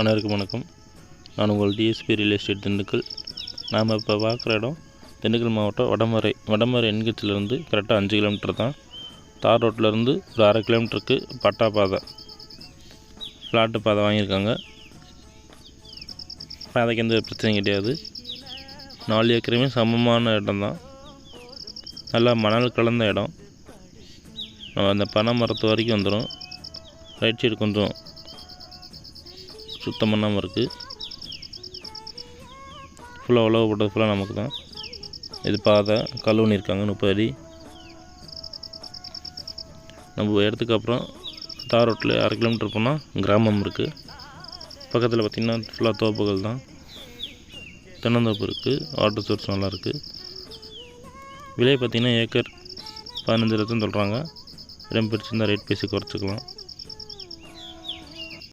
அனைவருக்கும் வணக்கம். நான் உங்கள் டிஎஸ்பி ரியல் எஸ்டேட் திண்டுக்கல். நாம் இப்போ பார்க்குற இடம் திண்டுக்கல் மாவட்டம் வடமறை. வடமறை என்கட்சிலேருந்து கரெக்டாக அஞ்சு கிலோமீட்டர் தான். தார் ரோட்டிலேருந்து ஒரு அரை கிலோமீட்டருக்கு பட்டா பாதை. ஃப்ளாட்டு பாதை வாங்கியிருக்காங்க. பாதைக்கு எந்த பிரச்சனையும் கிடையாது. நாலு ஏக்கருமே சமமான இடம் தான். நல்லா மணல் கலந்த இடம். அந்த பனை மரத்து வரைக்கும் வந்துடும் ரைட் சைடு கொஞ்சம் சுத்தம் பண்ணாமல் இருக்குது ஃபுல்லாக உழவு போட்டது ஃபுல்லாக நமக்கு தான். இது பாதை கழுவுனி இருக்காங்க முப்பது அடி. நம்ம இடத்துக்கு அப்புறம் தார் ரோட்டில் அரை கிலோமீட்டர் போனால் கிராமம் இருக்குது பக்கத்தில் பார்த்திங்கன்னா ஃபுல்லாக தோப்புகள் தான். தென்னந்தோப்பு இருக்குது வாட்டர் சோர்ஸ் நல்லா இருக்குது விலை பார்த்திங்கன்னா ஏக்கர் பதினஞ்சு லட்சம் சொல்கிறாங்க இடம் பிடிச்சிருந்தால் ரேட் பேசி குறைச்சிக்கலாம்.